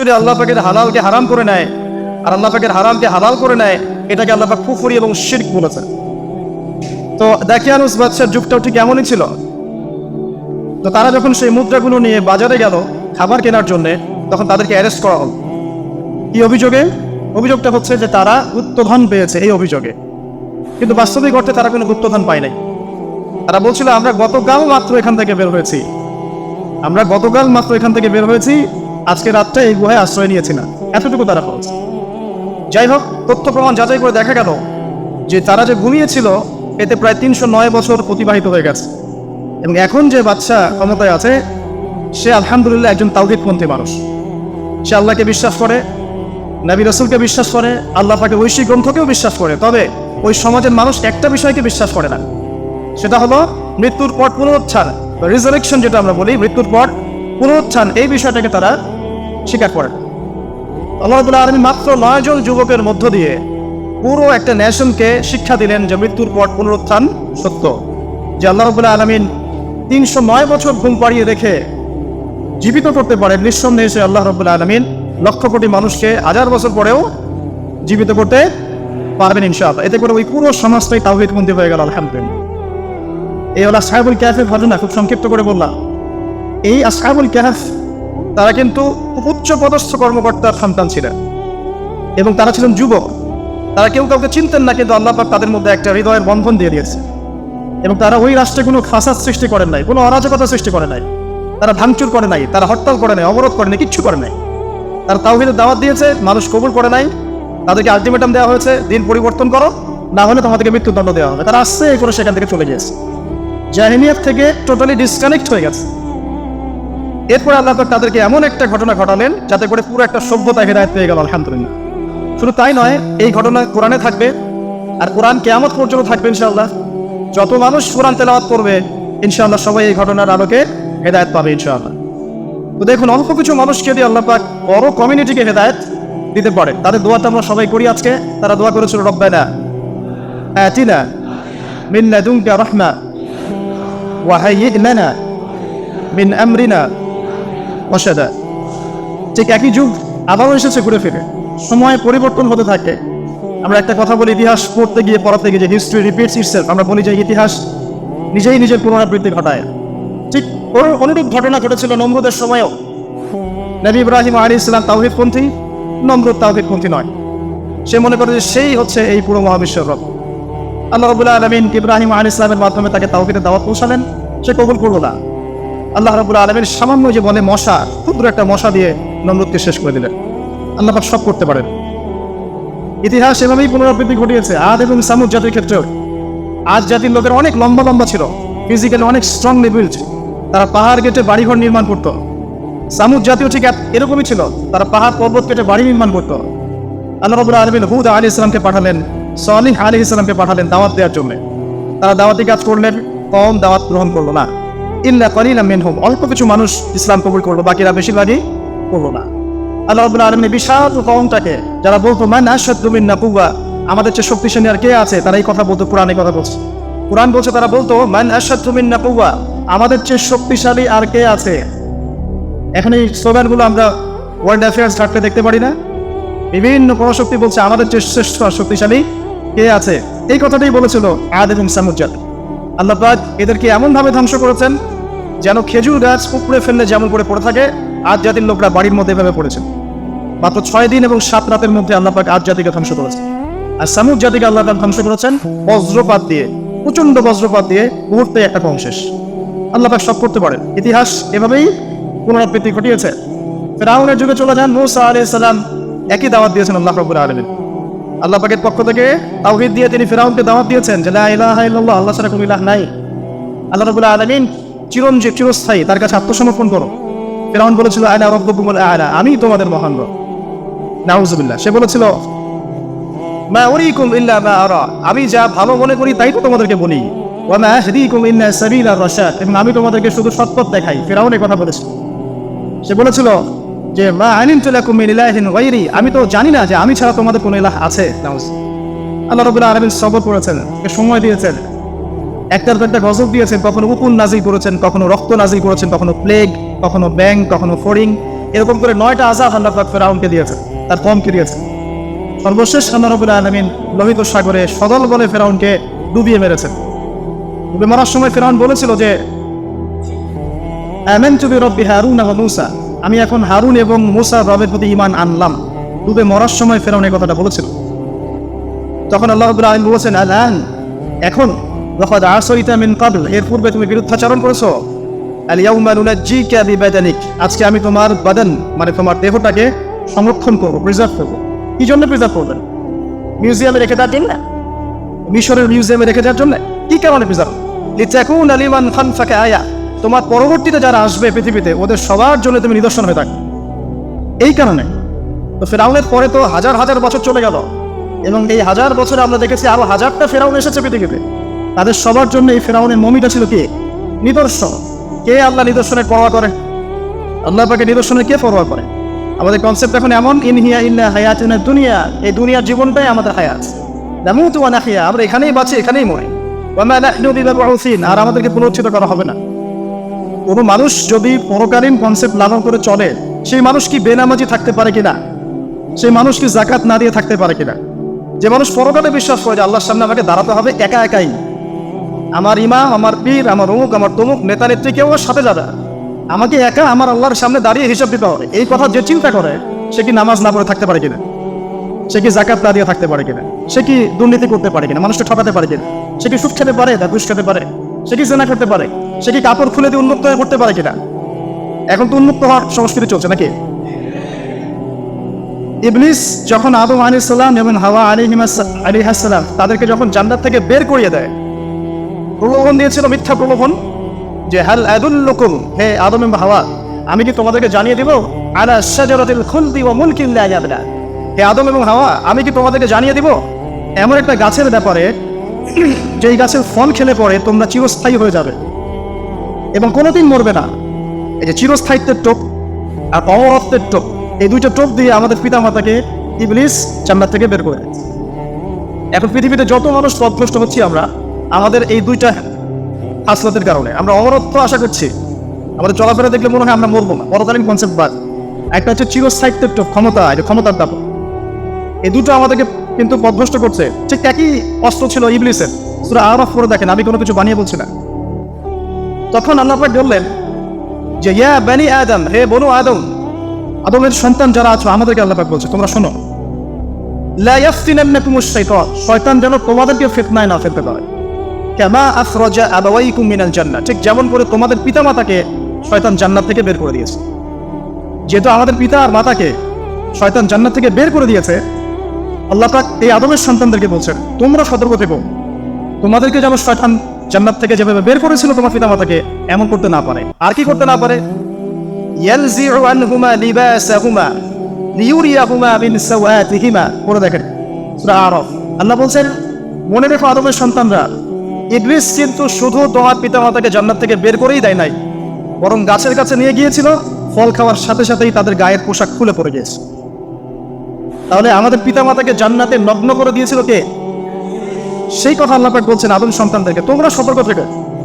যদি আল্লাহ পাকের হালালকে হারাম করে নেয়, আর আল্লাহ পাকের হারামকে হালাল করে নেয়, এটাকে আল্লাহ পাক কুফরি এবং শিরক বলেছে তো দেখিয়ানুস বাদশার যুগটাও ঠিক এমনই ছিল। তো তারা যখন সেই মুদ্রাগুলো নিয়ে বাজারে গেল খাবার কেনার জন্য, তখন তাদেরকে অ্যারেস্ট করা হল। কি অভিযোগে? অভিযোগটা হচ্ছে যে তারা গুপ্তধন পেয়েছে এই অভিযোগে। কিন্তু বাস্তবিক অর্থে তারা কোনো গুপ্তধন পায় নাই। তারা বলছিল, আমরা গতকাল মাত্র এখান থেকে বের হয়েছি। আমরা গতকাল মাত্র এখান থেকে বের হয়েছি আজকে রাতটা এই গুহায় আশ্রয় নিয়েছি না। এতটুকু তারা বলছে যাই হোক, তথ্য প্রমাণ যাচাই করে দেখা গেল যে তারা যে ঘুমিয়েছিল, এতে প্রায় তিনশো নয় বছর অতিবাহিত হয়ে গেছে। এবং এখন যে বাচ্চা ক্ষমতায় আছে, সে আলহামদুলিল্লাহ একজন তাওহিদপন্থী মানুষ। সে আল্লাহকে বিশ্বাস করে, নবী রসুলকে বিশ্বাস করে, আল্লাহ পাকে ঐশী গ্রন্থকেও বিশ্বাস করে। তবে ওই সমাজের মানুষ একটা বিষয়কে বিশ্বাস করে না। সেটা হলো মৃত্যুর পর পুনরুত্থান রিজারেকশন যেটা আমরা বলি, মৃত্যুর পর পুনরুত্থান, এই বিষয়টাকে তারা স্বীকার করে না। আল্লাহ আলমী মাত্র নয়জন যুবকের মধ্য দিয়ে পুরো একটা ন্যাশনকে শিক্ষা দিলেন যে মৃত্যুর পর পুনরুত্থান সত্য। যে আল্লাহ রবুল্লাহ আলমিন তিনশো নয় বছর ঘুম পাড়িয়ে রেখে জীবিত করতে পারেন, নিঃসন্দেহে সে আল্লাহ রবুল্লাহ আলমিন লক্ষ কোটি মানুষকে হাজার বছর পরেও জীবিত করতে পারবেন ইনশাআল্লাহ। এতে করে ওই পুরো সমাজটাই তাওহিদবন্দি হয়ে গেল, আলহামদুলিল্লাহ। এই হলো সাহেবুল ক্যাফের ঘটনা, খুব সংক্ষিপ্ত করে বললাম। এই আসহাবুল ক্যাফ তারা কিন্তু উচ্চ পদস্থ কর্মকর্তার সন্তান ছিলেন। এবং তারা ছিলেন যুবক। তারা কেউ কাউকে চিনতেন না, কিন্তু আল্লাহ তাদের মধ্যে একটা হৃদয়ের বন্ধন দিয়ে দিয়েছে। এবং তারা ওই রাষ্ট্রে কোনো ফাসাদ সৃষ্টি করেন নাই, কোনো অরাজকতা সৃষ্টি করে নাই। তারা ভাঙচুর করে নাই, তারা হরতাল করে নাই, অবরোধ করে নাই, কিচ্ছু করে নাই। তারা তাওহিদের দাওয়াত দিয়েছে, মানুষ কবুল করে নাই। তাদেরকে আলটিমেটাম দেওয়া হয়েছে, দিন পরিবর্তন করো, না হলে তোমাদেরকে মৃত্যুদণ্ড দেওয়া হবে। তারা আসছে এই করে সেখান থেকে চলে গিয়েছে। জাহিনিয়ার থেকে টোটালি ডিসকানেক্ট হয়ে গেছে। এরপর আল্লাহ পাক তাদেরকে এমন একটা ঘটনা ঘটালেন যাতে করে পুরো একটা সভ্যতা হেদায়ত পেয়ে গেল, আলহামদুলিল্লাহ। শুধু তাই নয়, এই ঘটনা কোরআনে থাকবে আর কোরআন কেয়ামত পর্যন্ত থাকবে, ইনশাআল্লাহ। যত মানুষ কোরআন তেলাওয়াত করবে, ইনশাআল্লাহ সবাই এই ঘটনার আলোকে হেদায়ত পাবে, ইনশাআল্লাহ। তো দেখুন, অল্প কিছু মানুষকে যদি আল্লাহ পাক বড় কমিউনিটিকে হেদায়ত দিতে পারে। তাদের দোয়াটা আমরা সবাই করি আজকে। তারা দোয়া করেছিল, রব্বানা আতিনা মিন লাদুনকা রাহমা ওয়া হাইয়্ লানা মিন আমরিনা অসাদা ঠিক একই যুগ আবারও এসেছে ঘুরে ফিরে। সময় পরিবর্তন হতে থাকে। আমরা একটা কথা বলি, ইতিহাস পড়তে গিয়ে, পড়াতে গিয়ে যে হিস্ট্রি রিপিটস ইটসেলফ আমরা বলি যে ইতিহাস নিজেই নিজের পুনরাবৃত্তি ঘটায়। ঠিক ওর অনুরূপ ঘটনা ঘটেছিল নমরুদের সময়ও। নবী ইব্রাহিম আলী ইসলাম তাওহিদপন্থী, নমরুদ তাওহিদপন্থী নয়। সে মনে করে যে সেই হচ্ছে এই পুরো মহাবিশ্বের রব। আল্লাহ রবুল্লাহ আলমিন ইব্রাহিম আলী ইসলামের মাধ্যমে তাকে তাওহিদের দাওয়াত পৌঁছালেন। সে কবুল করল না। আল্লাহ রাবুল আলমের সামান্য যে বলে মশা, ক্ষুদ্র একটা মশা দিয়ে নমরুদকে শেষ করে দিলেন। আল্লাহ সব করতে পারেন। ইতিহাস এভাবেই পুনরাবৃত্তি ঘটিয়েছে। আদ এবং সামুদ জাতির ক্ষেত্রেও। আজ জাতির লোকের অনেক লম্বা লম্বা ছিল। ফিজিক্যালি অনেক স্ট্রংলি বিল্ড তারা পাহাড় কেটে বাড়িঘর নির্মাণ করতো। সামুদ জাতীয় ঠিক এরকমই ছিল। তারা পাহাড় পর্বত কেটে বাড়ি নির্মাণ করতো। আল্লাহ রবুল্লাহ আলমিন হুদ আলী ইসলামকে পাঠালেন, সলিহ আলী ইসলামকে পাঠালেন দাওয়াত দেওয়ার জন্য। তারা দাওয়াতি কাজ করলেন, কম দাওয়াত গ্রহণ করল না। ইল্লা কলিলা মিনহুম। অল্প কিছু মানুষ ইসলাম কবুল করল বাকিরা বেশিরভাগই করল না। আল্লাহ রাব্বুল আলামিন বিশাল কওমটাকে, যারা বলতো মান আশাদ্দু মিন্না কুওয়া আমাদের চেয়ে শক্তিশালী আর কে আছে? তারা এই কথা বলতো, কোরআনে কথা বলছে। কোরআন বলছে, তারা বলতো মান আশাদ্দু মিন্না কুওয়া আমাদের চেয়ে শক্তিশালী আর কে আছে? এখন এই স্লোগানগুলো আমরা ওয়ার্ল্ড অ্যাফেয়ার্স ঘাটতে দেখতে পারি না। বিভিন্ন পরাশক্তি বলছে, আমাদের চেয়ে শ্রেষ্ঠ আর শক্তিশালী কে আছে? এই কথাটাই বলেছিল আদ এবং সামুজ্জাত আল্লাহ পাক এদেরকে এমনভাবে ধ্বংস করেছেন যেন খেজুর গাছ উপড়ে ফেললে যেমন করে পড়ে থাকে আজ জাতির লোকরা বাড়ির মধ্যে এভাবে পড়েছেন মাত্র ছয় দিন এবং সাত রাতের মধ্যে আল্লাহ পাক আজ জাতিকে ধ্বংস করেছেন। আর সামুদ জাতিকে আল্লাহ পাক ধ্বংস করেছেন বজ্রপাত দিয়ে প্রচণ্ড বজ্রপাত দিয়ে মুহূর্তে একটা কম শেষ আল্লাহ পাক সব করতে পারেন। ইতিহাস এভাবেই পুনরাবৃত্তি ঘটিয়েছে। ফেরাউনের যুগে চলে যান মুসা আলাইহিস সালাম, একই দাওয়াত দিয়েছেন আল্লাহ রাব্বুল আলামিন। আল্লাহ পাকের পক্ষ থেকে তাওহীদ দিয়ে তিনি ফেরাউনকে দাওয়াত দিয়েছেন যে, লা ইলাহা ইল্লাল্লাহ, আল্লাহ ছাড়া কোনো ইলাহ নাই। আল্লাহ রাব্বুল আলামিন চিরঞ্জীব চিরস্থায়ী, তার কাছে আত্মসমর্পণ করো। ফেরাউন বলেছিল আনা রব্বুকুমুল আলা আমি তোমাদের মহান রব। নাউজুবিল্লাহ, সে বলেছিল আমি যা ভালো মনে করি তাই তো তোমাদেরকে বলি। আমি তোমাদেরকে শুধু সৎপথ দেখাই। ফেরাউন এই কথা বলেছিল। সে বলেছিল যে, মা আনিনতু লাকুম মিন আমি তো জানি না যে আমি ছাড়া তোমাদের কোনো ইলাহ আছে। আল্লাহ রাব্বুল আলামিন সবর করেছেন সময় দিয়েছেন। একটার একটা গজব দিয়েছেন, কখনো উকুন নাজিল করেছেন, কখনো রক্ত নাজিল করেছেন, কখনো প্লেগ কখনো ব্যাং কখনো ফড়িং, এরকম করে নয়টা আজাব আল্লাহ ফেরাউনকে দিয়েছে তার কমকে দিয়েছে সর্বশেষ আল্লাহ আলমিন লোহিত সাগরে সদল বলে ফেরাউনকে ডুবিয়ে মেরেছে ডুবে মারার সময় ফেরাউন বলেছিল যে, আমেনতু বিরব্বি হারুন এবং মুসা। আমি এখন হারুন এবং মুসা রবের প্রতি ইমান আনলাম। ডুবে মরার সময় ফেরাউন এই কথাটা বলেছিল। তখন আল্লাহ আলম বলেছেন আলান এখন লকদ আসইতা মিন কাবল এর পূর্বে তুমি বিরুদ্ধাচরণ করেছ। আল ইয়াউমা নুনাজ্জিকা বিবাদানিক আজকে আমি তোমার বাদান মানে তোমার দেহটাকে সংরক্ষণ করব প্রিজার্ভ করব। কি জন্য প্রিজার্ভ করবেন মিউজিয়ামে রেখে দেওয়ার জন্য? মিশরের মিউজিয়ামে রেখে দেওয়ার জন্য? কি কারণে প্রিজার্ভ লিতাকুন আলিমান খান ফাঁকে আয়া। তোমার পরবর্তীতে যারা আসবে পৃথিবীতে, ওদের সবার জন্য তুমি নিদর্শন হয়ে থাকবে। এই কারণে তো ফেরাউনের পরে তো হাজার হাজার বছর চলে গেল। এবং এই হাজার বছরে আমরা দেখেছি আরও হাজারটা ফেরাউন এসেছে পৃথিবীতে। তাদের সবার জন্য এই ফেরাউনের মমিটা ছিল কে? নিদর্শন। কে আল্লাহ নিদর্শনের পরোয়া করে? আল্লাহ পাকে নিদর্শনের কে পরোয়া করে? আমাদের কনসেপ্ট এখন এমন ইনহিয়া ইন্না হায়াত দুনিয়া এই দুনিয়ার জীবনটাই আমাদের হায়াত। নামুতু ওয়া নাহিয়া, আমরা এখানেই বাঁচি, এখানেই মরি। আর আমাদেরকে পুনরুত্থিত করা হবে না। কোনো মানুষ যদি পরকালীন কনসেপ্ট লালন করে চলে, সেই মানুষ কি বেনামাজি থাকতে পারে কিনা? সেই মানুষ কি জাকাত না দিয়ে থাকতে পারে কিনা? যে মানুষ পরকালে বিশ্বাস করে যে আল্লাহর সামনে আমাকে দাঁড়াতে হবে, একা একাই। আমার ইমাম, আমার পীর, আমার অমুক, আমার তমুক, নেতা নেত্রী কেউ সাথে যাবে। আমাকে একা আমার আল্লাহর সামনে দাঁড়িয়ে হিসাব দিতে হবে। এই কথা যে চিন্তা করে, সে কি নামাজ না পড়ে থাকতে পারে কিনা? সে কি জাকাত না দিয়ে থাকতে পারে কিনা? সে কি দুর্নীতি করতে পারে কিনা? মানুষকে ঠকাতে পারে কিনা? সে কি সুখ খেতে পারে না ঘুষ খেতে পারে? সে কি জেনা করতে পারে? সে কি কাপড় খুলে দিয়ে উন্মুক্ত হয়ে করতে পারে কিনা? এখন তো উন্মুক্ত হওয়ার সংস্কৃতি চলছে নাকি? ইবলিস যখন আদম আলী সাল্লাম এবং হাওয়া আলী আলী হাসালাম তাদেরকে যখন জান্নাত থেকে বের করিয়ে দেয় প্রলোভন দিয়েছিল, মিথ্যা প্রলোভন, যে হাল আদুল্লকুম, হে আদম হাওয়া, আমি কি তোমাদেরকে জানিয়ে দিব? আলা শাজারাতিল খুলদি ওয়া মুলকিন লা ইয়াবলা। হে আদম এবং হাওয়া, আমি কি তোমাদেরকে জানিয়ে দিব? এমন একটা গাছের ব্যাপারে, যেই গাছের ফল খেলে পরে তোমরা চিরস্থায়ী হয়ে যাবে এবং কোনোদিন মরবে না। এই যে চিরস্থায়িত্বের টোপ আর অমরত্বের টোপ, এই দুইটা টোপ দিয়ে আমাদের পিতা মাতাকে ইবলিস চান্নার থেকে বের করে এখন পৃথিবীতে যত মানুষ পথভ্রষ্ট হচ্ছি আমরা আমাদের এই দুইটা হাসলাতের কারণে। আমরা অমরত্ব আশা করছি। আমাদের চলাফেরা দেখলে মনে হয় আমরা মরবো না। পরকালীন কনসেপ্ট বাদ। একটা হচ্ছে চিরস্থায়িত্বের টোপ ক্ষমতা, এটা ক্ষমতার দাপ এই দুটো আমাদেরকে কিন্তু পথভ্রষ্ট করছে। ঠিক একই অস্ত্র ছিল ইবলিসের। সুরা আরফ করে দেখেন, আমি কোনো কিছু বানিয়ে বলছি না। তখন আল্লাহ পাক বললেন যে, ইয়া বানি আদম, হে বনু আদম, আদমের সন্তান যারা আছো, আমাদেরকে আল্লাহ পাক বলছে, তোমরা শোনো। লা ইয়াফতিনান্নাকুমুশ শাইতান শয়তান যেন তোমাদেরকে ফিতনায় না ফেলতে পারে। কামা আখরাজা আবাওয়াইকুম মিনাল জান্নাহ। ঠিক যেমন করে তোমাদের পিতামাতাকে শয়তান জান্নাত থেকে বের করে দিয়েছে। যেহেতু আমাদের পিতা আর মাতাকে শয়তান জান্নাত থেকে বের করে দিয়েছে, আল্লাহ পাক এই আদমের সন্তানদেরকে বলছেন, তোমরা সতর্ক থেকো। তোমাদেরকে যেন শয়তান জান্নাত থেকে যেভাবে বের করেছিল তোমার পিতা মাতাকে এমন করতে না পারে। আর কি করতে না পারে? আল্লাহ বলছেন, মনে রেখো আদমের সন্তানরা ইবলিস কিন্তু শুধু তোমার পিতা মাতাকে জান্নাত থেকে বের করেই দেয় নাই, বরং গাছের কাছে নিয়ে গিয়েছিল, ফল খাওয়ার সাথে সাথেই তাদের গায়ের পোশাক খুলে পড়ে গিয়েছে। তাহলে আমাদের পিতা মাতাকে জান্নাতে নগ্ন করে দিয়েছিল কে? সেই কথা আল্লাহ পাক বলছেন আদম সন্তানদেরকে, তোমরা সতর্ক থেকে।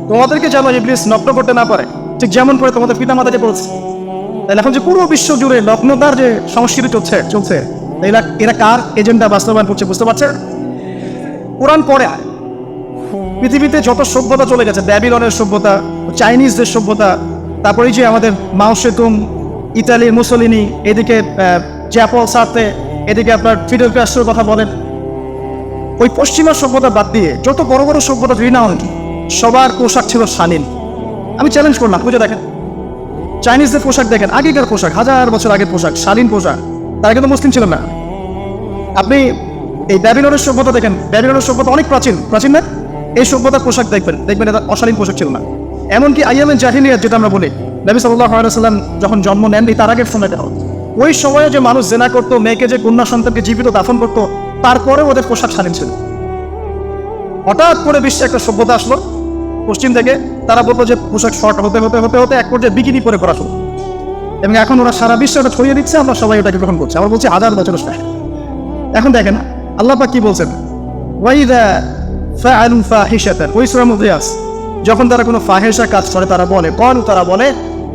তোমাদেরকে যেন ইবলিস নগ্ন করতে না পারে, ঠিক যেমন করে তোমাদের পিতা মাতাকে বলছে। তাহলে এখন যে পুরো বিশ্ব জুড়ে নগ্নতার যে সংস্কৃতি চলছে চলছে এরা এরা কার? এজেন্ডা বাস্তবায়ন করছে, বুঝতে পারছে কোরআন পরে পৃথিবীতে যত সভ্যতা চলে গেছে, ব্যাবিলনের সভ্যতা, চাইনিজদের সভ্যতা, তারপরে যে আমাদের মাউসেতুম ইতালির মুসলিনি, এদিকে জ্যাপল সার্তে এদিকে আপনার ফিডেল ক্যাস্ট্রোর কথা বলেন। ওই পশ্চিমা সভ্যতা বাদ দিয়ে যত বড় বড় সভ্যতা রিনাউন্ড, সবার পোশাক ছিল শালীন আমি চ্যালেঞ্জ করলাম বুঝে দেখেন। চাইনিজদের পোশাক দেখেন, আগেকার পোশাক, হাজার বছর আগের পোশাক, শালীন পোশাক, তারা কিন্তু মুসলিম ছিল না। আপনি এই ব্যাবিলনের সভ্যতা দেখেন, ব্যাবিলনের সভ্যতা অনেক প্রাচীন প্রাচীন না? এই সভ্যতার পোশাক দেখবেন দেখবেন এটা অশালীন পোশাক ছিল না। এমনকি আইয়ামের জাহিলিয়াত যেটা আমরা বলি, নবী সাল্লাহ সাল্লাম যখন জন্ম নেননি, তার আগের সময় দেওয়া ওই সময়ে যে মানুষ জেনা করতো, মেয়েকে যে কন্যা সন্তানকে জীবিত দাফন করতো তারপরে ওদের পোশাক শালীন ছিল। হঠাৎ করে বিশ্বে একটা সভ্যতা আসলো, পশ্চিম থেকে তারা বলতো যে পোশাক শর্ট, হতে হতে হতে হতে এক পর্যায়ে বিকিনি পরে করা শুরু। এবং এখন ওরা সারা বিশ্বে ওটা ছড়িয়ে দিচ্ছে, আমরা সবাই ওটাকে গ্রহণ করছি। আমরা বলছি হাজার বছর এখন দেখেন, আল্লাহ পাক কি বলছেন? ওয়াইদা ফাআলু ফাহিশাতান। ওই আছে যখন তারা কোনো ফাহেসা কাজ করে, তারা বলে কোন তারা বলে,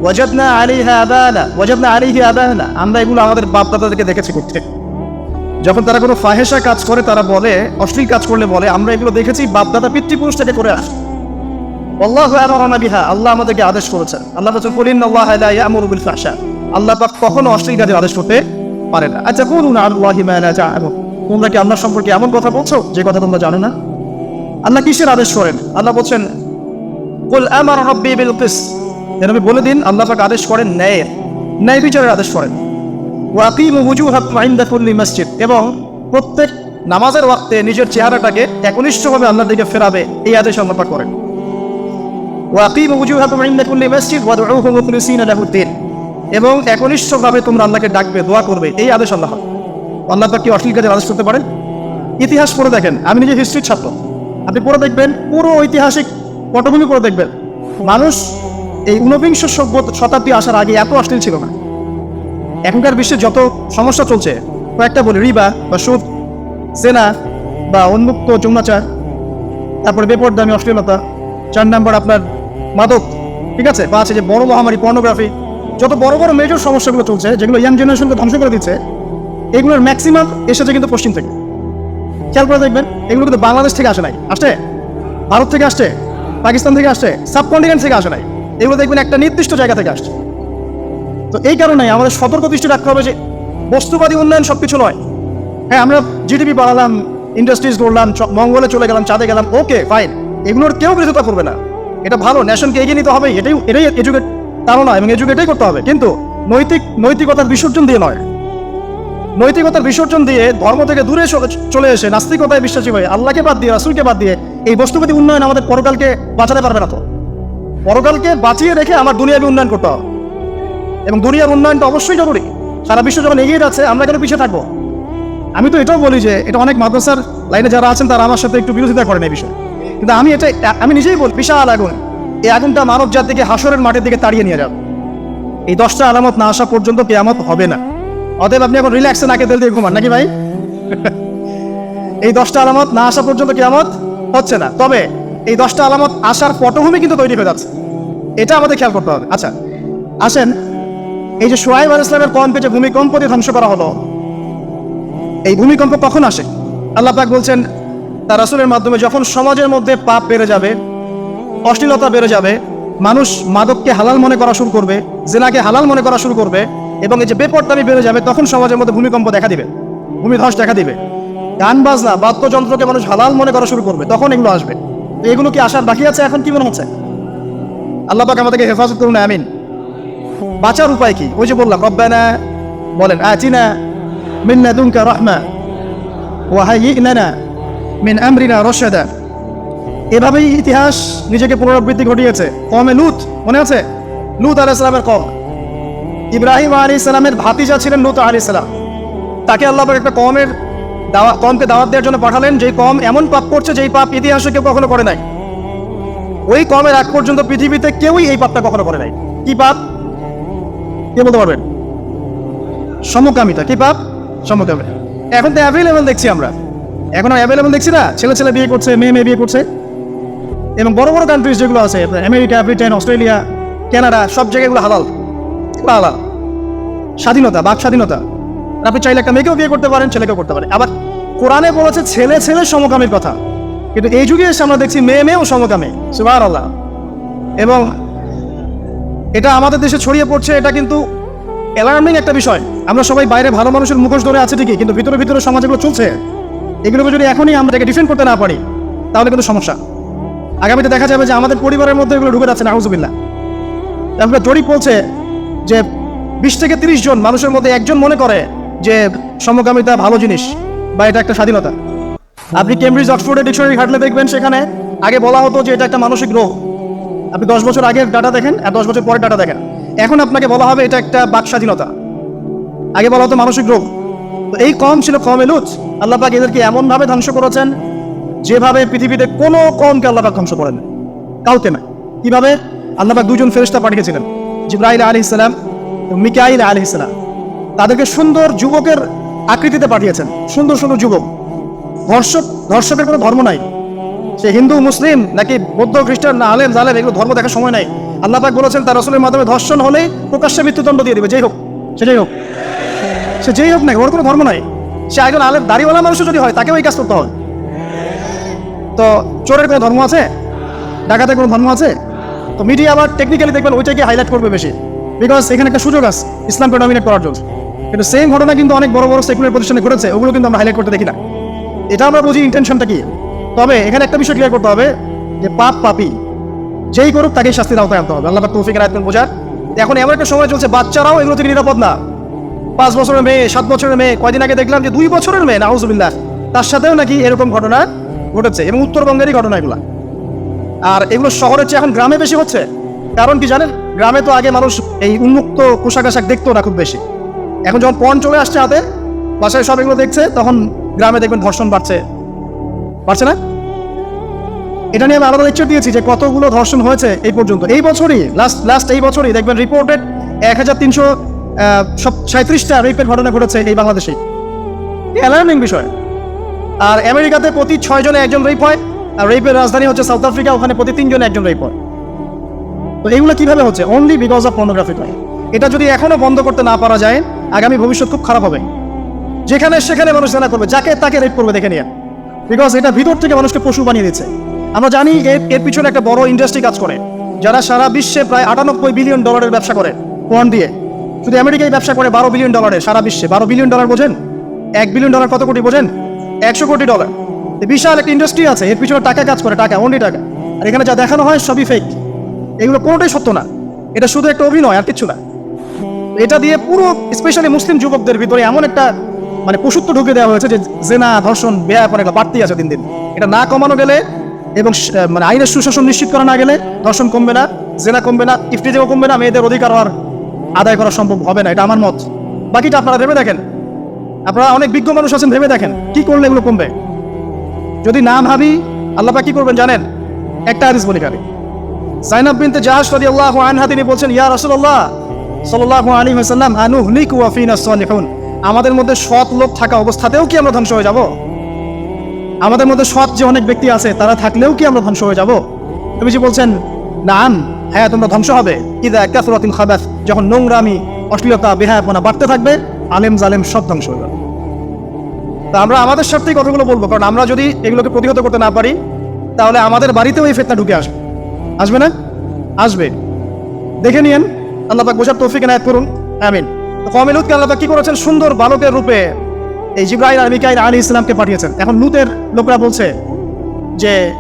ওয়াজাদনা আলিহা আবানা ওয়াজাদনা আলিহি আবানা আমরা এগুলো আমাদের বাপ দাদাদেরকে দেখেছি করতে। যখন তারা কোনো ফাহেসা কাজ করে, তারা বলে, অশ্লীল কাজ করলে বলে, আমরা এগুলো দেখেছি, বাপ দাদা পিতৃপুরুষ থেকে করে আসে। আল্লাহ বিহা, আল্লাহ আমাদেরকে আদেশ করেছেন। আল্লাহ রাসূল বলেন আল্লাহ ইয়ামুরু বিল ফাহশা। আল্লাহ পাক কখনো অশ্লীল কাজের আদেশ করতে পারে না। আচ্ছা বলুন আল্লাহি তোমরা কি আল্লাহ সম্পর্কে এমন কথা বলছো? যে কথা তোমরা জানো না। আল্লাহ কিসের আদেশ করেন? আল্লাহ বলছেন, কুল আমার রব্বি বিল কিস এর নবী বলে দিন, আল্লাহ পাক আদেশ করেন ন্যায় ন্যায় বিচারের আদেশ করেন। ওয়াকিমু ওয়ুজুহাকুম ইনদা মসজিদ। এবং প্রত্যেক নামাজের ওয়াক্তে নিজের চেহারাটাকে একনিষ্ঠভাবে আল্লাহর দিকে ফেরাবে, এই আদেশ আল্লাহ পাক করেন। ওয়াকিমু ওয়ুজুহাকুম ইনদা কুল্লি মসজিদ ওয়াদউহু মুখলিসিনা লাহুদ্দিন এবং একনিষ্ঠভাবে তোমরা আল্লাহকে ডাকবে, দোয়া করবে, এই আদেশ আল্লাহ আল্লাহ পাক কি অশ্লীল কাজের আদেশ করতে পারেন? ইতিহাস পড়ে দেখেন, আমি নিজে হিস্ট্রির ছাত্র। আপনি পড়ে দেখবেন, পুরো ঐতিহাসিক পটভূমি পড়ে দেখবেন। মানুষ এই ঊনবিংশ শতাব্দী আসার আগে এত অশ্লীল ছিল না। এখনকার বিশ্বে যত সমস্যা চলছে, কয়েকটা বলি, রিবা বা সুদ, সেনা বা উন্মুক্ত যৌনাচার তারপরে বেপরদামি অশ্লীলতা, চার নাম্বার আপনার মাদক, ঠিক আছে? বা আছে যে বড় মহামারী পর্নোগ্রাফি যত বড় বড় মেজর সমস্যাগুলো চলছে, যেগুলো ইয়াং জেনারেশনকে ধ্বংস করে দিচ্ছে, এগুলোর ম্যাক্সিমাম এসেছে কিন্তু পশ্চিম থেকে। খেয়াল করে দেখবেন, এগুলো কিন্তু বাংলাদেশ থেকে আসে নাই। আসছে? ভারত থেকে আসছে, পাকিস্তান থেকে আসছে সাবকন্টিনেন্ট থেকে আসে নাই। এগুলো দেখবেন একটা নির্দিষ্ট জায়গা থেকে আসছে। তো এই কারণে আমাদের সতর্ক দৃষ্টি রাখতে হবে যে, বস্তুবাদী উন্নয়ন সব কিছু নয়। হ্যাঁ আমরা জিডিপি বাড়ালাম ইন্ডাস্ট্রিজ চ- মঙ্গলে চলে গেলাম, চাঁদে গেলাম ওকে ফাইন এগুলোর কেউ বিরোধিতা করবে না। এটা ভালো ন্যাশনকে এগিয়ে নিতে হবে, এটাই এটাই এডুকেট তারও নয় এবং এডুকেটাই করতে হবে। কিন্তু নৈতিক নৈতিকতার বিসর্জন দিয়ে নয়। নৈতিকতার বিসর্জন দিয়ে ধর্ম থেকে দূরে চলে- এসে নাস্তিকতায় বিশ্বাসী হয়ে আল্লাহকে বাদ দিয়ে, রাসুলকে বাদ দিয়ে এই বস্তুবাদী উন্নয়ন আমাদের পরকালকে বাঁচাতে পারবে না তো। পরকালকে বাঁচিয়ে রেখে আমার দুনিয়াবী উন্নয়ন করতে হবে। এবং দুনিয়ার উন্নয়নটা অবশ্যই জরুরি। সারা বিশ্ব যখন এগিয়ে যাচ্ছে, আমরা কেন পিছিয়ে থাকব? আমি তো এটাও বলি যে, এটা অনেক মাদ্রাসার লাইনে যারা আছেন, তারা আমার সাথে একটু বিরোধিতা করেন এই বিষয়ে। কিন্তু আমি এটা আমি নিজেই বলি, বিশাল আগুন। এই আগুনটা মানব জাতিকে হাসরের মাঠের দিকে তাড়িয়ে নিয়ে যাবে। এই দশটা আলামত না আসা পর্যন্ত কেয়ামত হবে না। অতএব আপনি এখন রিল্যাক্সে নাকে তেল দিয়ে ঘুমান, নাকি ভাই? এই দশটা আলামত না আসা পর্যন্ত কেয়ামত হচ্ছে না। তবে এই দশটা আলামত আসার পটভূমি কিন্তু তৈরি হয়ে যাচ্ছে। এটা আমাদের খেয়াল করতে হবে। আচ্ছা আসেন। এই যে সোহাইব আল ইসলামের কমকে যে ভূমিকম্প দিয়ে ধ্বংস করা হলো, এই ভূমিকম্প কখন আসে? আল্লাহ পাক বলছেন, তার রাসূলের মাধ্যমে যখন সমাজের মধ্যে পাপ বেড়ে যাবে, অশ্লীলতা বেড়ে যাবে, মানুষ মাদককে হালাল মনে করা শুরু করবে, জেনাকে হালাল মনে করা শুরু করবে এবং এই যে বেপরদামি বেড়ে যাবে, তখন সমাজের মধ্যে ভূমিকম্প দেখা দিবে। ভূমিধস দেখা দিবে। গান, বাজনা, বাদ্যযন্ত্রকে মানুষ হালাল মনে করা শুরু করবে, তখন এগুলো আসবে। তো এগুলো কি আসার বাকি আছে এখন, কি মনে হচ্ছে? আল্লাহ পাক আমাদেরকে হেফাজত করুন, আমিন। বাঁচার উপায় কি? ওই যে বললাম, রব্বানা, বলেন, আতিনা মিন লাদুনকা রাহমা, ওয়া হাইয়িনা মিন আমরিনা রশাদা। এভাবেই ইতিহাস নিজেকে পুনরাবৃত্তি ঘটিয়েছে। কমে লুত, মনে আছে? লুত আলাইহিস সালামের কম ইব্রাহিম আলাইহিস সালামের ভাতিজা ছিলেন লুত আলাইহিস সালাম। তাকে আল্লাহ একটা কমের দাওয়া, কমকে দাওয়াত দেওয়ার জন্য পাঠালেন। যেই কম এমন পাপ করছে যেই পাপ ইতিহাসে কেউ কখনো করে নাই। ওই কমের আগ পর্যন্ত পৃথিবীতে কেউই এই পাপটা কখনো করে নাই। কি পাপ? কে বলতে পারবেন? সমকামিতা। কি পাপ? সমকামিতা। এখন তো অ্যাভেলেবেল দেখছি আমরা। এখন অ্যাভেলেবেল দেখছি না। ছেলে ছেলে বিয়ে করছে, মেয়ে মেয়ে বিয়ে করছে। এবং বড় বড় কান্ট্রিজ যেগুলো আছে আমেরিকা, ব্রিটেন, অস্ট্রেলিয়া, কানাডা, সব জায়গাগুলো হালাল। হালাল। স্বাধীনতা, বাক স্বাধীনতা। আপনি চাইলে একটা মেয়েকেও বিয়ে করতে পারেন, ছেলেকেও করতে পারেন। আবার কোরআনে বলেছে, ছেলে ছেলে সমকামীর কথা। কিন্তু এই যুগে এসে আমরা দেখছি মেয়ে মেয়েও সমকামী। সুবাহ আল্লাহ এবং এটা আমাদের দেশে ছড়িয়ে পড়ছে, এটা কিন্তু অ্যালার্মিং একটা বিষয়। আমরা সবাই বাইরে ভালো মানুষের মুখোশ ধরে আছে ঠিকই, কিন্তু ভিতরে ভিতরে সমাজ এগুলো চলছে। এগুলোকে যদি এখনই আমরা এটাকে ডিফেন্ড করতে না পারি, তাহলে কিন্তু সমস্যা। আগামীতে দেখা যাবে যে আমাদের পরিবারের মধ্যে এগুলো ঢুকে যাচ্ছে না নাউজুবিল্লাহ তারপরে জরিপ বলছে যে বিশ থেকে তিরিশ জন মানুষের মধ্যে একজন মনে করে যে সমকামিতা ভালো জিনিস বা এটা একটা স্বাধীনতা। আপনি কেমব্রিজ অক্সফোর্ডের ডিকশনারি ঘাটলে দেখবেন সেখানে আগে বলা হতো যে এটা একটা মানসিক রোগ। আপনি দশ বছর আগের ডাটা দেখেন আর দশ বছর পরের ডাটা দেখেন। এখন আপনাকে বলা হবে এটা একটা বাক স্বাধীনতা। আগে বলা হতো মানসিক রোগ। তো এই কম ছিল, কম এলুচ আল্লাহ পাক এদেরকে এমনভাবে ধ্বংস করেছেন যেভাবে পৃথিবীতে কোনো কমকে আল্লাহ পাক ধ্বংস করেন। কাউকে না কীভাবে? আল্লাহ পাক দুজন ফেরেশতা পাঠিয়েছিলেন। জিব্রাইল আলী ইসলাম মিকাইল আলী ইসলাম তাদেরকে সুন্দর যুবকের আকৃতিতে পাঠিয়েছেন। সুন্দর সুন্দর যুবক। ধর্ষক, ধর্ষকের কোনো ধর্ম নাই। সে হিন্দু, মুসলিম, নাকি বৌদ্ধ, খ্রিস্টান, না আলেম, জালেম, এগুলো ধর্ম দেখার সময় নাই। আল্লাহ পাক বলেছেন, তার রসুলের মাধ্যমে ধর্ষণ হলে প্রকাশ্যে মৃত্যুদণ্ড দিয়ে দেবে। যেই হোক, সে যেই হোক। সে যেই হোক না ওর কোনো ধর্ম নাই। সে একজন আলেম, দাড়িওয়ালা মানুষও যদি হয়, তাকেও এই কাজ করতে হবে তো চোরের কোনো ধর্ম আছে? ডাকাতের কোনো ধর্ম আছে? তো মিডিয়া আবার টেকনিক্যালি দেখবেন, ওইটাকে হাইলাইট করবে বেশি। বিকজ এখানে একটা সুযোগ আছে, ইসলামকে ডমিনেট করার জন্য। কিন্তু সেম ঘটনা কিন্তু অনেক বড় বড় সেকুলার প্রতিষ্ঠানে ঘটেছে, ওগুলো কিন্তু আমরা হাইলাইট করতে দেখি না। এটা আমরা বুঝি ইন্টেনশনটা কি? তবে এখানে একটা বিষয় ক্লিয়ার করতে হবে, যে পাপ পাপি, যেই করুক তাকে শাস্তির আওতায় আনতে হবে। আল্লাহ পাক তৌফিক রায়তন বোঝার। এখন এমন একটা সময় চলছে, বাচ্চারাও এগুলো থেকে নিরাপদ না। পাঁচ বছরের মেয়ে, সাত বছরের মেয়ে, কয়দিন আগে দেখলাম যে দুই বছরের মেয়ে, নাউজুবিল্লাহ, তার সাথেও নাকি এরকম ঘটনা ঘটেছে এবং উত্তরবঙ্গেরই ঘটনা এগুলা। আর এগুলো শহরের চেয়ে এখন গ্রামে বেশি হচ্ছে। কারণ কি জানেন? গ্রামে তো আগে মানুষ এই উন্মুক্ত পোশাক আশাক দেখতো না খুব বেশি। এখন যখন পণ চলে আসছে হাতে, বাসায় সব এগুলো দেখছে, তখন গ্রামে দেখবেন ধর্ষণ বাড়ছে। বাড়ছে না? এটা নিয়ে আমি আলাদা লেকচার দিয়েছি যে কতগুলো ধর্ষণ হয়েছে এই পর্যন্ত। এই বছরই লাস্ট লাস্ট এই বছরই দেখবেন রিপোর্টেড এক হাজার তিনশো সাঁত্রিশটা রেপের ঘটনা ঘটেছে এই বাংলাদেশে। অ্যালার্মিং বিষয়। আর আমেরিকাতে প্রতি ছয় জনে একজন রেপ হয়, আর রেপের রাজধানী হচ্ছে সাউথ আফ্রিকা ওখানে প্রতি তিনজনে একজন রেপ হয়। তো এগুলো কীভাবে হচ্ছে? অনলি বিকজ অফ পর্নোগ্রাফি এটা যদি এখনও বন্ধ করতে না পারা যায়, আগামী ভবিষ্যৎ খুব খারাপ হবে। যেখানে সেখানে মানুষ জানা করবে, যাকে তাকে রেপ করবে, দেখে নিয়ে। বিকজ এটা ভিতর থেকে মানুষকে পশু বানিয়ে দিচ্ছে আমরা জানি এর এর পিছনে একটা বড় ইন্ডাস্ট্রি কাজ করে, যারা সারা বিশ্বে প্রায় আটানব্বই বিলিয়ন ডলারের ব্যবসা করে পণ দিয়ে। শুধু আমেরিকায় ব্যবসা করে বারো বিলিয়ন ডলারের সারা বিশ্বে। বারো বিলিয়ন ডলার বোঝেন? এক বিলিয়ন ডলার কত কোটি বোঝেন? একশো কোটি ডলার বিশাল একটা ইন্ডাস্ট্রি আছে, এর পিছনে টাকা কাজ করে, টাকা অনলি টাকা। আর এখানে যা দেখানো হয়, সবই ফেক এগুলো কোনোটাই সত্য না। এটা শুধু একটা অভিনয় আর কিচ্ছু না। এটা দিয়ে পুরো স্পেশালি মুসলিম যুবকদের ভিতরে এমন একটা মানে পশুত্ব ঢুকে দেওয়া হয়েছে যে জেনা, ধর্ষণ বেয়া পরে এগুলো বাড়তেই আছে দিন দিন। এটা না কমানো গেলে এবং মানে আইনের সুশাসন নিশ্চিত করা না গেলে ধর্ষণ কমবে না, জেনা কমবে না ইফটিজেও কমবে না, মেয়েদের অধিকার আর আদায় করা সম্ভব হবে না, এটা আমার মত। বাকিটা আপনারা ভেবে দেখেন। আপনারা অনেক বিজ্ঞ মানুষ আছেন, ভেবে দেখেন কি করলে এগুলো কমবে। যদি না ভাবি, আল্লাহ পাক কি করবেন জানেন? একটা হাদিস বলি খালি জাইনাব বিনতে জাহাজ রাদিয়াল্লাহু আনহা, তিনি বলছেন, ইয়া রাসূলুল্লাহ, সাল্লাল্লাহু আলাইহি ওয়াসাল্লাম, আনুহলিকু ওয়া ফিনা সালিহুন। আমাদের মধ্যে সৎ লোক থাকা অবস্থাতেও কি আমরা ধ্বংস হয়ে যাব? আমাদের মধ্যে সৎ যে অনেক ব্যক্তি আছে, তারা থাকলেও কি আমরা ধ্বংস হয়ে যাব? তুমি যে বলছেন, নাম হ্যাঁ তোমরা ধ্বংস হবে। ইদা কাসরাতিল খাবাস, যখন নোংরামি, অশ্লীলতা, বেহায়াপনা বাড়তে থাকবে, আলেম জালেম সব ধ্বংস হয়ে যাবে। তা আমরা আমাদের স্বার্থেই কথাগুলো বলব, কারণ আমরা যদি এগুলোকে প্রতিহত করতে না পারি, তাহলে আমাদের বাড়িতেও এই ফেতনা ঢুকে আসবে। আসবে না? আসবে। দেখে নিয়েন, আল্লাহ পাক বোঝার তৌফিক এনায়েত করুন। আমিন। তো কমে লুতকে আল্লাহ পাক কি করেছেন? সুন্দর বালকের রূপে এই জিব্রাহিম আর মিকাইল আলী ইসলামকে পাঠিয়েছেন। এখন লুতের লোকরা বলছে যে,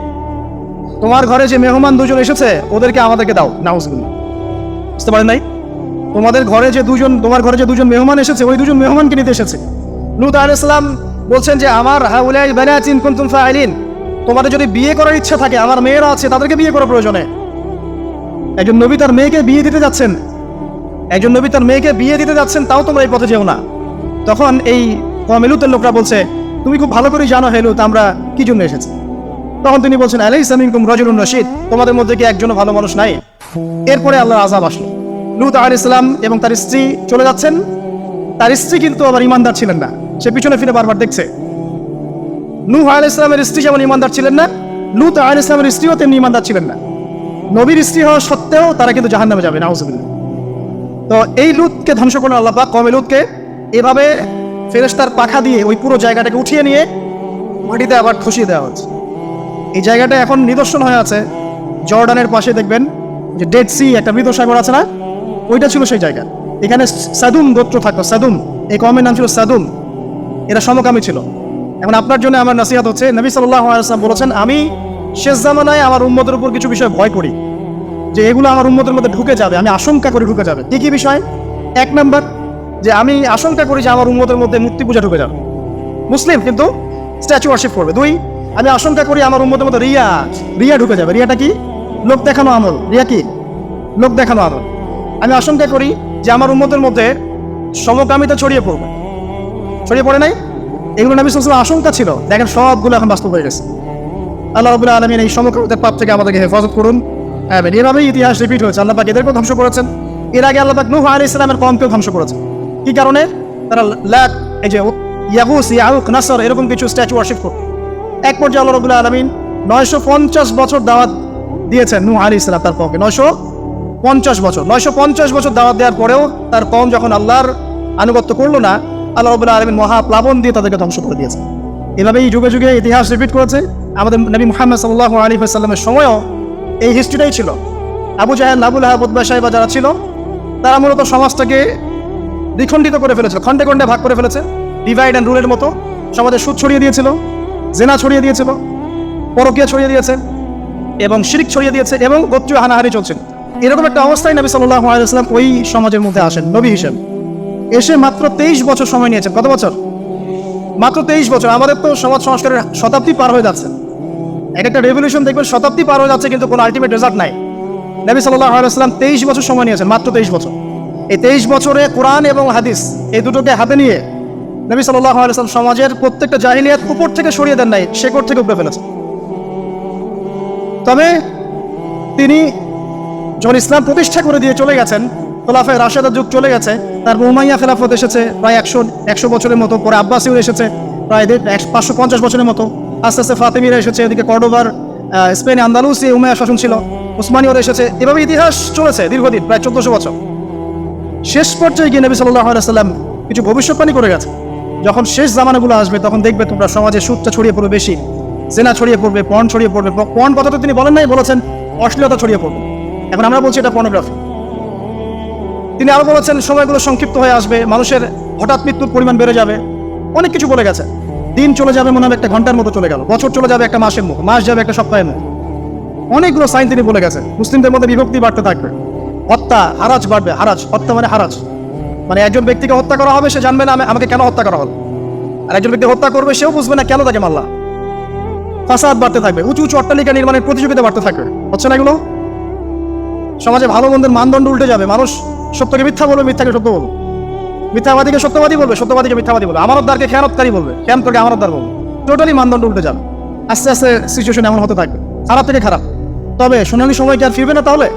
তোমার ঘরে যে মেহমান দুজন এসেছে, ওদেরকে আমাদেরকে দাও নাউজগুল্লাহ বুঝতে পারেন নাই? তোমাদের ঘরে যে দুজন, তোমার ঘরে যে দুজন মেহমান এসেছে, ওই দুজন মেহমানকে নিতে এসেছে। লুত আল ইসলাম বলছেন যে, আমার হাউলাই বেনাচিন কুন্তুম ফাইলিন। তোমাদের যদি বিয়ে করার ইচ্ছা থাকে, আমার মেয়েরা আছে, তাদেরকে বিয়ে করার প্রয়োজনে। একজন নবী তার মেয়েকে বিয়ে দিতে যাচ্ছেন। একজন নবী তার মেয়েকে বিয়ে দিতে যাচ্ছেন, তাও তোমরা এই পথে যেও না। তখন এই কমেলুতের লোকরা বলছে, তুমি খুব ভালো করেই জানো হেলুত, আমরা কি জন্য এসেছি? তখন তিনি বলছেন আলাই সামিনকুম রজুলুন রশিদ, তোমাদের মধ্যে কি একজনও ভালো মানুষ নাই? এরপরে আল্লাহর আজাব আসলো। লুত আল ইসলাম এবং তার স্ত্রী চলে যাচ্ছেন। তার স্ত্রী কিন্তু আবার ইমানদার ছিলেন না। সে পিছনে ফিরে বারবার দেখছে। নূহ আল ইসলামের স্ত্রী যেমন ইমানদার ছিলেন না, লুত আল ইসলামের স্ত্রীও তেমনি ইমানদার ছিলেন না। নবীর স্ত্রী হওয়া সত্ত্বেও তারা কিন্তু জাহান নামে যাবে, নাউজুবিল্লাহ। তো এই লুতকে ধ্বংস করলেন আল্লাহ পাক কমে লুতকে। এভাবে ফেরেশতার পাখা দিয়ে ওই পুরো জায়গাটাকে উঠিয়ে নিয়ে মাটিতে আবার খসিয়ে দেওয়া হচ্ছে। এই জায়গাটা এখন নিদর্শন হয়ে আছে। জর্ডানের পাশে দেখবেন যে ডেড সি একটা মৃত সাগর আছে না? ওইটা ছিল সেই জায়গা। এখানে সাদুম গোত্র থাকতো, সাদুম। এই কমের নাম ছিল সাদুম। এরা সমকামী ছিল। এখন আপনার জন্য আমার নাসিহাত হচ্ছে, নবী আলাইসলাম বলেছেন, আমি শেষ জামানায় আমার উম্মতের উপর কিছু বিষয় ভয় করি, যে এগুলো আমার উন্মতের মধ্যে ঢুকে যাবে, আমি আশঙ্কা করি ঢুকে যাবে। কি কি বিষয়? এক নাম্বার, যে আমি আশঙ্কা করি যে আমার উন্মতের মধ্যে মূর্তি পূজা ঢুকে যাবে। মুসলিম, কিন্তু স্ট্যাচু ওয়ার্শিপ করবে। দুই, আমি আশঙ্কা করি আমার উন্মতের মধ্যে রিয়া রিয়া ঢুকে যাবে। রিয়াটা কি? লোক দেখানো আমল। রিয়া কি? লোক দেখানো আমল। আমি আশঙ্কা করি যে আমার উন্মতের মধ্যে সমকামিতা ছড়িয়ে পড়বে। ছড়িয়ে পড়ে নাই? এগুলো নবী আলাইহি আশঙ্কা ছিল। দেখেন সবগুলো এখন বাস্তব হয়ে গেছে। আল্লাহ রবুল্লাহ আলমিন এই সমকামিতার পাপ থেকে আমাদেরকে হেফাজত করুন। হ্যাঁ এভাবেই ইতিহাস রিপিট হয়েছে। আল্লাহ পাক এদেরকেও ধ্বংস করেছেন। এর আগে আল্লাহ নূহ আলাইহিস সালামের কমকেও ধ্বংস করেছেন। কি কারণে? তারা লাত এই যে ইয়াগুস ইয়াউক, নাসর এরকম কিছু স্ট্যাচু ওয়ার্শিপ করত। এক পর্যায়ে আল্লাহ রবুল্লাহ আলমিন নয়শো পঞ্চাশ বছর দাওয়াত দিয়েছেন নূহ আলী ইসলাম তার পক্ষে নয়শো পঞ্চাশ বছর, নয়শো পঞ্চাশ বছর দাওয়াত দেওয়ার পরেও তার কম যখন আল্লাহর আনুগত্য করল না আল্লাহ রবুল্লাহ আলমিন মহাপ্লাবন দিয়ে তাদেরকে ধ্বংস করে দিয়েছে। এভাবেই যুগে যুগে ইতিহাস রিপিট করেছে। আমাদের নবী মুহাম্মদ সাল্লাহ আলী সাল্লামের সময়ও এই হিস্ট্রিটাই ছিল। আবু জাহেদ আবুল আহাবুদ্া সাহেবা যারা ছিল, তারা মূলত সমাজটাকে দ্বিখণ্ডিত করে ফেলেছিল, খণ্ডে খণ্ডে ভাগ করে ফেলেছে। ডিভাইড অ্যান্ড রুলের মতো সমাজে সুদ ছড়িয়ে দিয়েছিল, জেনা ছড়িয়ে দিয়েছিল, পরকিয়া ছড়িয়ে দিয়েছে এবং শিরিক ছড়িয়ে দিয়েছে এবং গোত্রীয় হানাহানি চলছিল। এরকম একটা অবস্থায় নবী সাল্লাহ আলাইসলাম ওই সমাজের মধ্যে আসেন, নবী হিসেবে। এসে মাত্র তেইশ বছর সময় নিয়েছেন। কত বছর? মাত্র তেইশ বছর। আমাদের তো সমাজ সংস্কারের শতাব্দী পার হয়ে যাচ্ছে। এক একটা রেভলিউশন দেখবেন, শতাব্দী পার হয়ে যাচ্ছে, কিন্তু কোনো আলটিমেট রেজাল্ট নাই। নবী সাল্লাহ তেইশ বছর সময় নিয়েছেন, মাত্র তেইশ বছর। এই তেইশ বছরে কোরআন এবং হাদিস এই দুটোকে হাতে নিয়ে নবী সাল্লাহ সমাজের প্রত্যেকটা জাহিলিয়াত উপর থেকে সরিয়ে দেন নাই, শেকড় থেকে উপরে ফেলেছেন। তবে তিনি যখন ইসলাম প্রতিষ্ঠা করে দিয়ে চলে গেছেন খোলাফে রাশেদার যুগ চলে গেছে। তারপর উমাইয়া খেলাফত এসেছে প্রায় একশো একশো বছরের মতো। পরে আব্বাসিও এসেছে প্রায় পাঁচশো পঞ্চাশ বছরের মতো। আস্তে আস্তে ফাতেমিরা এসেছে, এদিকে কর্ডোবার স্পেনে আন্দালুসি, উমাইয়া শাসন ছিল। উসমানীয়রা এসেছে। এভাবে ইতিহাস চলেছে দীর্ঘদিন, প্রায় চোদ্দশো বছর। শেষ পর্যায়ে গিয়ে নবী সাল্লাহ সাল্লাম কিছু ভবিষ্যৎবাণী করে গেছে যখন শেষ জামানাগুলো আসবে, তখন দেখবে তোমরা সমাজে সুদটা ছড়িয়ে পড়বে বেশি, জেনা ছড়িয়ে পড়বে, পণ ছড়িয়ে পড়বে। পণ কথাটা তিনি বলেন নাই, বলেছেন অশ্লীলতা ছড়িয়ে পড়বে। এখন আমরা বলছি এটা পর্নোগ্রাফি তিনি আরও বলেছেন, সময়গুলো সংক্ষিপ্ত হয়ে আসবে, মানুষের হঠাৎ মৃত্যুর পরিমাণ বেড়ে যাবে। অনেক কিছু বলে গেছে। দিন চলে যাবে মনে হবে একটা ঘণ্টার মতো চলে গেল। বছর চলে যাবে একটা মাসের মতো, মাস যাবে একটা সপ্তাহের মতো। অনেকগুলো সাইন তিনি বলে গেছেন। মুসলিমদের মধ্যে বিভক্তি বাড়তে থাকবে। হত্যা, হারাজ বাড়বে, হারাজ, হত্যা মানে হারাজ। মানে একজন ব্যক্তিকে হত্যা করা হবে, সে জানবে না আমাকে কেন হত্যা করা হলো? আর একজন ব্যক্তি হত্যা করবে, সেও বুঝবে না কেন তাকে মারলা। ফাসাদ বাড়তে থাকবে। উঁচু উঁচু অট্টালিকা নির্মাণের প্রতিযোগিতা বাড়তে থাকবে। হচ্ছে না এগুলো? সমাজে ভালো মন্দের মানদণ্ড উল্টে যাবে। মানুষ সত্যকে মিথ্যা বলবে, মিথ্যাকে সত্য বলবে। মিথ্যাবাদীকে সত্যবাদী বলবে, সত্যবাদীকে মিথ্যাবাদী বলবে। আমারদ্দারকে খেয়ানতকারী বলবে খেয়ানতকে আমারদ্দার বলবে। টোটালি মানদণ্ড উল্টে যাবে। আস্তে আস্তে সিচুয়েশন এমন হতে থাকবে। খারাপ থেকে খারাপ। তবে সোনালি সময় কি আর ফিরবে না তাহলে?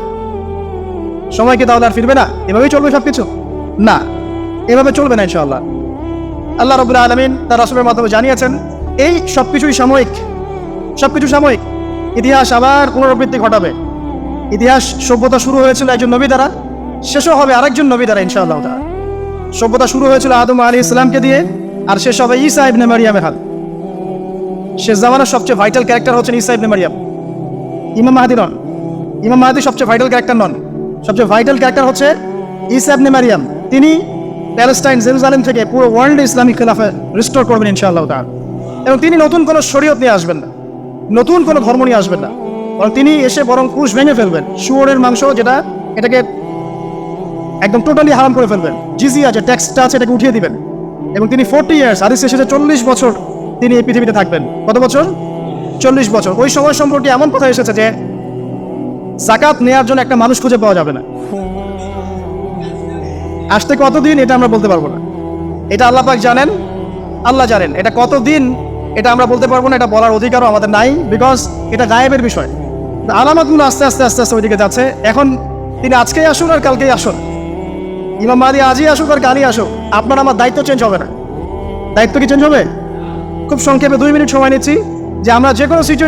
সময় কি তাহলে আর ফিরবে না? এভাবেই চলবে সব কিছু না। এভাবে চলবে না ইনশাআল্লাহ। আল্লাহ রবুল্লাহ আলমিন তার রসমের মাধ্যমে জানিয়েছেন, এই সব কিছুই সাময়িক। সব কিছু সাময়িক। ইতিহাস আবার পুনরাবৃত্তি ঘটাবে। ইতিহাস সভ্যতা শুরু হয়েছিল একজন নবী দ্বারা, শেষও হবে আরেকজন নবী দ্বারা, ইনশাআল্লাহ তাআলা। সভ্যতা শুরু হয়েছিল আদম আলী ইসলামকে দিয়ে, আর শেষ হবে ইসা ইবনে হাত। শেষ জামানার সবচেয়ে ভাইটাল ক্যারেক্টার হচ্ছেন ইসা ইবনে ইমাম মাহাদি নন। ইমাম মাহাদি সবচেয়ে ভাইটাল ক্যারেক্টার নন। সবচেয়ে ভাইটাল ক্যারেক্টার হচ্ছে ইসা ইবনে মারিয়াম। তিনি প্যালেস্টাইন জেরুজালেম থেকে পুরো ওয়ার্ল্ড ইসলামিক খেলাফে রিস্টোর করবেন ইনশাআল্লাহ তাআলা। এবং তিনি নতুন কোনো শরীয়ত নিয়ে আসবেন না। নতুন কোনো ধর্ম নিয়ে আসবেন না। তিনি এসে বরং ক্রুশ ভেঙে ফেলবেন। শুয়োরের মাংস যেটা, এটাকে একদম টোটালি হারাম করে ফেলবেন। জিজি আছে ট্যাক্সটা আছে, এটাকে উঠিয়ে দিবেন। এবং তিনি ফোর্টি ইয়ার্স আদিস এসেছে চল্লিশ বছর তিনি এই পৃথিবীতে থাকবেন। কত বছর? চল্লিশ বছর। ওই সময় সম্পর্কে এমন কথা এসেছে যে, জাকাত নেওয়ার জন্য একটা মানুষ খুঁজে পাওয়া যাবে না। আসতে কতদিন, এটা আমরা বলতে পারব না। এটা আল্লাহ পাক জানেন, আল্লাহ জানেন। এটা কতদিন, এটা আমরা বলতে পারব না। এটা বলার অধিকারও আমাদের নাই বিকজ এটা গায়েবের বিষয়। আলামতগুলো আস্তে আস্তে আস্তে আস্তে ওইদিকে যাচ্ছে। এখন তিনি আজকেই আসুন আর কালকেই আসুন ইমাম মাহাদি আজই আসুক আর কালই আসুক। আপনার আমার দায়িত্ব চেঞ্জ হবে না। দায়িত্ব কি চেঞ্জ হবে? খুব সংক্ষেপে দুই মিনিট সময় নিচ্ছি যে আমরা যে কোনো সিচুয়েশন